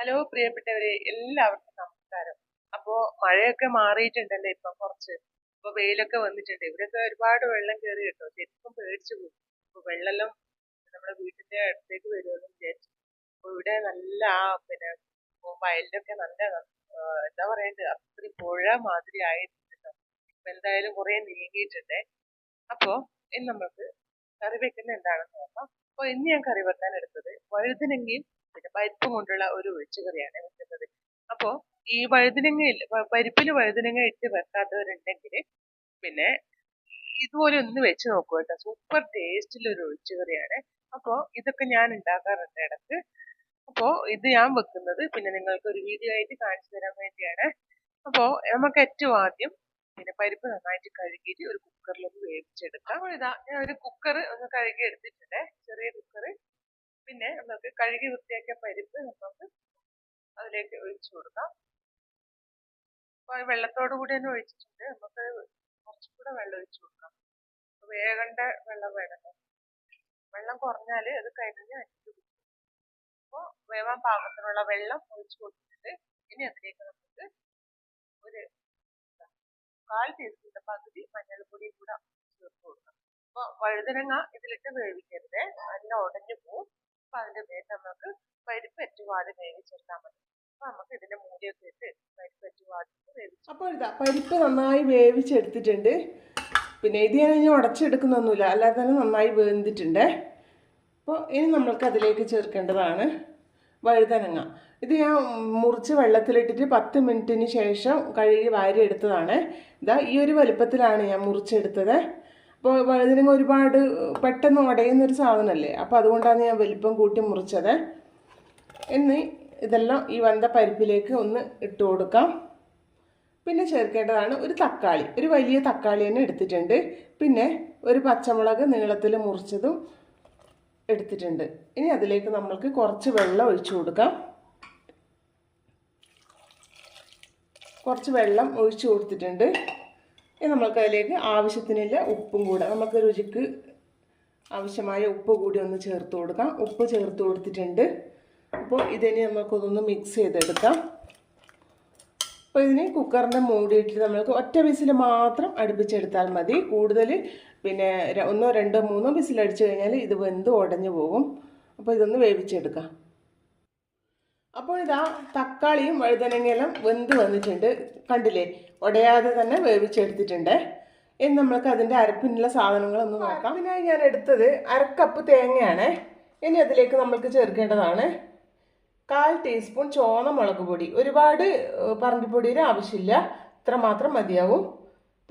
Hello പ്രിയപ്പെട്ടവരെ എല്ലാവർക്കും നമസ്കാരം. അപ്പോ മഴയൊക്കെ മാറിയിട്ടുണ്ടല്ലേ ഇപ്പൊ കുറച്ച്? ഇപ്പൊ വെയിലൊക്കെ വന്നിട്ടുണ്ട്. ഇവിടെയൊക്കെ ഒരുപാട് വെള്ളം കയറി കേട്ടോ. ശരിക്കും പേടിച്ചു പോയി. അപ്പൊ വെള്ളമെല്ലാം നമ്മുടെ വീട്ടിന്റെ അടുത്തേക്ക് വരുമെന്ന് വിചാരിച്ചു. അപ്പൊ ഇവിടെ നല്ല ആ പിന്നെ വയലിലൊക്കെ നല്ല എന്താ പറയണ്ടത്? അത്രയും പുഴ മാതിരി ആയിട്ടുണ്ടല്ലോ ഇപ്പൊ എന്തായാലും കുറെ നീങ്ങിയിട്ടുണ്ട്. അപ്പോ ഇനി നമുക്ക് കറി വെക്കുന്ന എന്താണെന്ന് നോക്കാം. അപ്പൊ ഇന്ന് ഞാൻ കറി വെക്കാൻ എടുത്തത് വഴുതനങ്ങയും പിന്നെ പരിപ്പ് കൊണ്ടുള്ള ഒരു ഒഴിച്ചുകറിയാണ് വെക്കുന്നത്. അപ്പോ ഈ വഴുതനങ്ങയിൽ പരിപ്പിൽ വഴുതനങ്ങ ഇട്ട് വെക്കാത്തവരുണ്ടെങ്കിൽ പിന്നെ ഇതുപോലെ ഒന്ന് വെച്ച് നോക്കുക കേട്ടോ. സൂപ്പർ ടേസ്റ്റിൽ ഒരു ഒഴിച്ചുകറിയാണ് അപ്പോ ഇതൊക്കെ ഞാൻ ഉണ്ടാക്കാറുണ്ട് ഇടയ്ക്ക്. അപ്പോ ഇത് ഞാൻ വെക്കുന്നത് പിന്നെ നിങ്ങൾക്ക് ഒരു വീഡിയോ ആയിട്ട് കാണിച്ചു തരാൻ വേണ്ടിയാണ്. അപ്പോ നമുക്ക് ഏറ്റവും ആദ്യം പിന്നെ പരിപ്പ് നന്നായിട്ട് കഴുകിയിട്ട് ഒരു കുക്കറിൽ ഒന്ന് വേവിച്ചെടുക്കാം. അപ്പോൾ ഇതാ ഞാൻ ഒരു കുക്കർ ഒന്ന് കഴുകി എടുത്തിട്ടുണ്ട് ചെറിയ കുക്കർ പിന്നെ നമുക്ക് കഴുകി വൃത്തിയാക്കിയ പരിപ്പ് നമുക്ക് അതിലേക്ക് ഒഴിച്ചു കൊടുക്കാം. അപ്പോൾ വെള്ളത്തോടു കൂടി തന്നെ ഒഴിച്ചിട്ടുണ്ട്. നമുക്ക് കുറച്ചും കൂടെ വെള്ളം ഒഴിച്ചു കൊടുക്കാം. വേകേണ്ട വെള്ളം വേണമല്ലോ വെള്ളം കുറഞ്ഞാൽ അത് കഴിഞ്ഞ് അടിച്ചു അപ്പോൾ വേവാൻ പാകത്തിനുള്ള വെള്ളം ഒഴിച്ചു കൊടുത്തിട്ട് ഇനി അതിലേക്ക് നമുക്ക് ഒരു കാൽ ടീസ്പൂണിന്റെ പകുതി മഞ്ഞൾപ്പൊടി കൂടെ ചേർത്ത് കൊടുക്കാം. അപ്പോൾ വഴുതനങ്ങ ഇതിലിട്ട് വേവിക്കരുത്. നല്ല ഉടഞ്ഞു പോവും. അപ്പൊ അതിന്റെ മേൽ നമുക്ക് പരിപ്പ് എറ്റുപാട് വേവിച്ചെടുത്താൽ മതി അപ്പൊ നമുക്ക് ഇതിന്റെ മൂടിയൊക്കെ ഇട്ട് പരിപ്പ് എറ്റുപാട് വേവിച്ചു അപ്പോൾ ഇതാ പരിപ്പ് നന്നായി വേവിച്ചെടുത്തിട്ടുണ്ട്. പിന്നെ ഇത് ഞാൻ ഇനി ഉടച്ചെടുക്കുന്നൊന്നുമില്ല അല്ലാതെ തന്നെ നന്നായി വെന്തിട്ടുണ്ട്. അപ്പോൾ ഇനി നമ്മൾക്ക് അതിലേക്ക് ചേർക്കേണ്ടതാണ് വഴുതനങ്ങ. ഇത് ഞാൻ മുറിച്ച് വെള്ളത്തിലിട്ടിട്ട് പത്ത് മിനിറ്റിന് ശേഷം കഴുകി വാരി എടുത്തതാണ് ഇതാ ഈ ഒരു വലുപ്പത്തിലാണ് ഞാൻ മുറിച്ചെടുത്തത്. അപ്പോൾ വഴുതനങ്ങ ഒരുപാട് പെട്ടെന്ന് ഉടയുന്ന ഒരു സാധനമല്ലേ അപ്പോൾ അതുകൊണ്ടാണ് ഞാൻ വലിപ്പം കൂട്ടി മുറിച്ചത്. എന്ന് ഇതെല്ലാം ഈ വന്ന പരിപ്പിലേക്ക് ഒന്ന് ഇട്ട് കൊടുക്കാം. പിന്നെ ചേർക്കേണ്ടതാണ് ഒരു തക്കാളി. ഒരു വലിയ തക്കാളി തന്നെ എടുത്തിട്ടുണ്ട്. പിന്നെ ഒരു പച്ചമുളക് നീളത്തിൽ മുറിച്ചതും എടുത്തിട്ടുണ്ട്. ഇനി അതിലേക്ക് നമ്മൾക്ക് കുറച്ച് വെള്ളം ഒഴിച്ചു കൊടുക്കാം. കുറച്ച് വെള്ളം ഒഴിച്ചു കൊടുത്തിട്ടുണ്ട്. ഇനി നമ്മൾക്ക് അതിലേക്ക് ആവശ്യത്തിനുള്ള ഉപ്പും കൂടെ നമുക്ക് രുചിക്ക് ആവശ്യമായ ഉപ്പ് കൂടി ഒന്ന് ചേർത്ത് കൊടുക്കാം. ഉപ്പ് ചേർത്ത് കൊടുത്തിട്ടുണ്ട്. അപ്പോൾ ഇതിനെ നമുക്കതൊന്ന് മിക്സ് ചെയ്തെടുക്കാം. അപ്പോൾ ഇതിന് കുക്കറിന്റെ മൂടിയിട്ട് നമ്മൾക്ക് ഒറ്റ വിസിൽ മാത്രം അടുപ്പിച്ചെടുത്താൽ മതി. കൂടുതൽ പിന്നെ ഒന്നോ രണ്ടോ മൂന്നോ വിസിലടിച്ചു കഴിഞ്ഞാൽ ഇത് വെന്ത് ഉടഞ്ഞു പോകും. അപ്പോൾ ഇതൊന്ന് വേവിച്ചെടുക്കാം. അപ്പോൾ ഇതാ തക്കാളിയും വഴുതനങ്ങയെല്ലാം വെന്ത് വന്നിട്ടുണ്ട്. കണ്ടില്ലേ? ഉടയാതെ തന്നെ വേവിച്ചെടുത്തിട്ടുണ്ട്. ഇനി നമ്മൾക്ക് അതിന്റെ അരപ്പിനുള്ള സാധനങ്ങളൊന്ന് നോക്കാം. അതിനായി ഞാൻ എടുത്തത് അരക്കപ്പ് തേങ്ങയാണ്. ഇനി അതിലേക്ക് നമ്മൾക്ക് ചേർക്കേണ്ടതാണ് കാൽ ടീസ്പൂൺ ചോന മുളക് പൊടി. ഒരുപാട് പറങ്കിപ്പൊടിയുടെ ആവശ്യമില്ല. ഇത്ര മാത്രം മതിയാവും.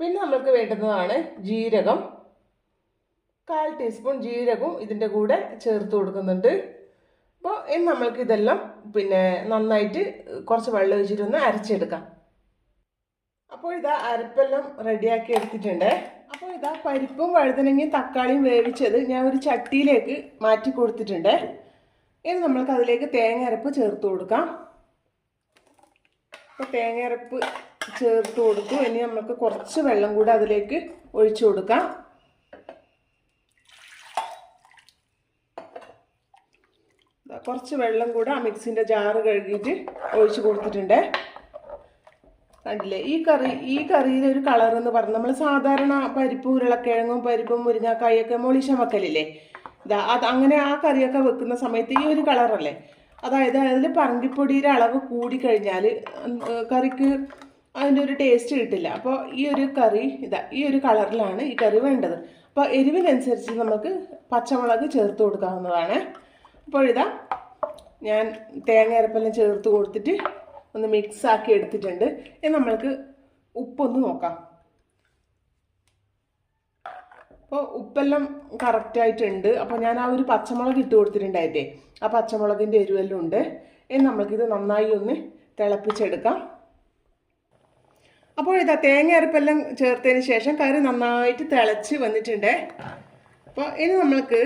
പിന്നെ നമ്മൾക്ക് വേണ്ടുന്നതാണ് ജീരകം. കാൽ ടീസ്പൂൺ ജീരകവും ഇതിന്റെ കൂടെ ചേർത്ത് കൊടുക്കുന്നുണ്ട്. അപ്പോൾ ഇനി നമ്മൾക്ക് ഇതെല്ലാം പിന്നെ നന്നായിട്ട് കുറച്ച് വെള്ളം ഒഴിച്ചിട്ടൊന്ന് അരച്ചെടുക്കാം. അപ്പോൾ ഇതാ അരപ്പെല്ലാം റെഡിയാക്കി എടുത്തിട്ടുണ്ട്. അപ്പോൾ ഇതാ പരിപ്പും വഴുതനങ്ങയും തക്കാളിയും വേവിച്ചത് ഞാൻ ഒരു ചട്ടിയിലേക്ക് മാറ്റി കൊടുത്തിട്ടുണ്ട്. ഇനി നമ്മൾക്ക് അതിലേക്ക് തേങ്ങ അരപ്പ് ചേർത്ത് കൊടുക്കാം. അപ്പോൾ തേങ്ങ അരപ്പ് ചേർത്ത് കൊടുത്തു. ഇനി നമുക്ക് കുറച്ച് വെള്ളം കൂടെ അതിലേക്ക് ഒഴിച്ചു കൊടുക്കാം. കുറച്ച് വെള്ളം കൂടെ ആ മിക്സിന്റെ ജാറ് കഴുകിയിട്ട് ഒഴിച്ച് കൊടുത്തിട്ടുണ്ട്. കണ്ടില്ലേ? ഈ കറി ഈ കറിയിലെ ഒരു കളർ എന്ന് പറഞ്ഞാൽ നമ്മൾ സാധാരണ പരിപ്പ് ഉരുളക്കിഴങ്ങും പരിപ്പും മുരിങ്ങാക്കായൊക്കെ മൊളിശം വെക്കലില്ലേ? ഇതാ അത് അങ്ങനെ ആ കറിയൊക്കെ വെക്കുന്ന സമയത്ത് ഈ ഒരു കളറല്ലേ അതായത് അതിൽ പറങ്കിപ്പൊടിയുടെ അളവ് കൂടിക്കഴിഞ്ഞാൽ കറിക്ക് അതിന്റെ ഒരു ടേസ്റ്റ് കിട്ടില്ല. അപ്പോൾ ഈ ഒരു കറി ഇതാ ഈ ഒരു കളറിലാണ് ഈ കറി വേണ്ടത്. അപ്പോൾ എരിവിനനുസരിച്ച് നമുക്ക് പച്ചമുളക് ചേർത്ത് കൊടുക്കാവുന്നതാണ്. അപ്പോൾ ഇതാ ഞാൻ തേങ്ങ അരപ്പെല്ലാം ചേർത്ത് കൊടുത്തിട്ട് ഒന്ന് മിക്സ് ആക്കി എടുത്തിട്ടുണ്ട്. ഇനി നമ്മൾക്ക് ഉപ്പൊന്ന് നോക്കാം. അപ്പോൾ ഉപ്പെല്ലാം കറക്റ്റായിട്ടുണ്ട് അപ്പോൾ ഞാൻ ആ ഒരു പച്ചമുളക് ഇട്ട് കൊടുത്തിട്ടുണ്ടായിട്ടേ ആ പച്ചമുളകിന്റെ എരിവെല്ലാം ഉണ്ട്. ഇനി നമ്മൾക്കിത് നന്നായി ഒന്ന് തിളപ്പിച്ചെടുക്കാം. അപ്പോൾ ഇതാ തേങ്ങ അരപ്പെല്ലാം ചേർത്തതിന് ശേഷം കറി നന്നായിട്ട് തിളച്ച് വന്നിട്ടുണ്ട്. അപ്പോൾ ഇനി നമ്മൾക്ക്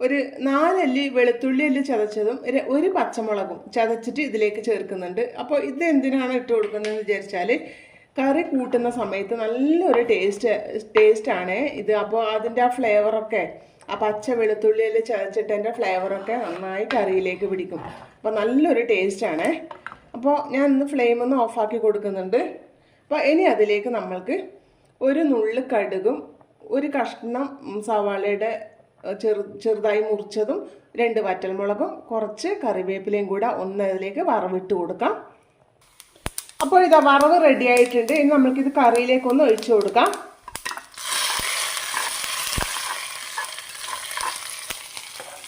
ഒരു നാലല്ലി വെളുത്തുള്ളി അല്ലി ചതച്ചതും ഒരു- പച്ചമുളകും ചതച്ചിട്ട് ഇതിലേക്ക് ചേർക്കുന്നുണ്ട്. അപ്പോൾ ഇത് എന്തിനാണ് ഇട്ട് കൊടുക്കുന്നതെന്ന് വിചാരിച്ചാൽ കറി കൂട്ടുന്ന സമയത്ത് നല്ലൊരു ടേസ്റ്റ് ടേസ്റ്റാണ് ഇത്. അപ്പോൾ അതിന്റെ ആ ഫ്ലേവറൊക്കെ ആ പച്ച വെളുത്തുള്ളിയിൽ ചതച്ചിട്ടതിന്റെ ഫ്ലേവറൊക്കെ നന്നായി കറിയിലേക്ക് പിടിക്കും. അപ്പോൾ നല്ലൊരു ടേസ്റ്റാണ് അപ്പോൾ ഞാൻ ഇന്ന് ഫ്ലെയിം ഒന്ന് ഓഫാക്കി കൊടുക്കുന്നുണ്ട്. അപ്പോൾ ഇനി അതിലേക്ക് നമ്മൾക്ക് ഒരു നുള്ള് കടുകും ഒരു കഷ്ണം സവാളയുടെ ചെറു ചെറുതായി മുറിച്ചതും രണ്ട് വറ്റൽമുളകും കുറച്ച് കറിവേപ്പിലയും കൂടെ ഒന്ന് അതിലേക്ക് വറവിട്ട് കൊടുക്കാം. അപ്പോൾ ഇതാ വറവ് റെഡി ആയിട്ടുണ്ട്. ഇനി നമ്മൾക്കിത് കറിയിലേക്കൊന്ന് ഒഴിച്ചു കൊടുക്കാം.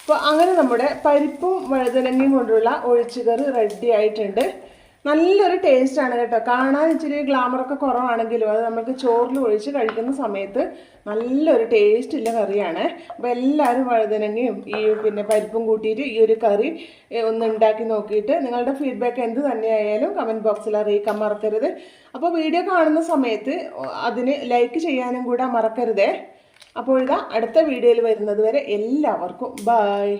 അപ്പോൾ അങ്ങനെ നമ്മുടെ പരിപ്പും വഴുതനങ്ങയും കൊണ്ടുള്ള ഒഴിച്ചുകറി റെഡി ആയിട്ടുണ്ട്. നല്ലൊരു ടേസ്റ്റാണ് കേട്ടോ. കാണാൻ ഇച്ചിരി ഗ്ലാമറൊക്കെ കുറവാണെങ്കിലും അത് നമുക്ക് ചോറിൽ ഒഴിച്ച് കഴിക്കുന്ന സമയത്ത് നല്ലൊരു ടേസ്റ്റ് ഉള്ള കറിയാണ്. അപ്പോൾ എല്ലാവരും വഴുതനങ്ങയും ഈ പിന്നെ പരിപ്പും കൂട്ടിയിട്ട് ഈ ഒരു കറി ഒന്ന് ഉണ്ടാക്കി നോക്കിയിട്ട് നിങ്ങളുടെ ഫീഡ്ബാക്ക് എന്ത് തന്നെയായാലും കമന്റ് ബോക്സിൽ അറിയിക്കാൻ മറക്കരുത്. അപ്പോൾ വീഡിയോ കാണുന്ന സമയത്ത് അതിന് ലൈക്ക് ചെയ്യാനും കൂടെ മറക്കരുതേ. അപ്പോൾ അടുത്ത വീഡിയോയിൽ വരുന്നത് വരെ എല്ലാവർക്കും ബായ്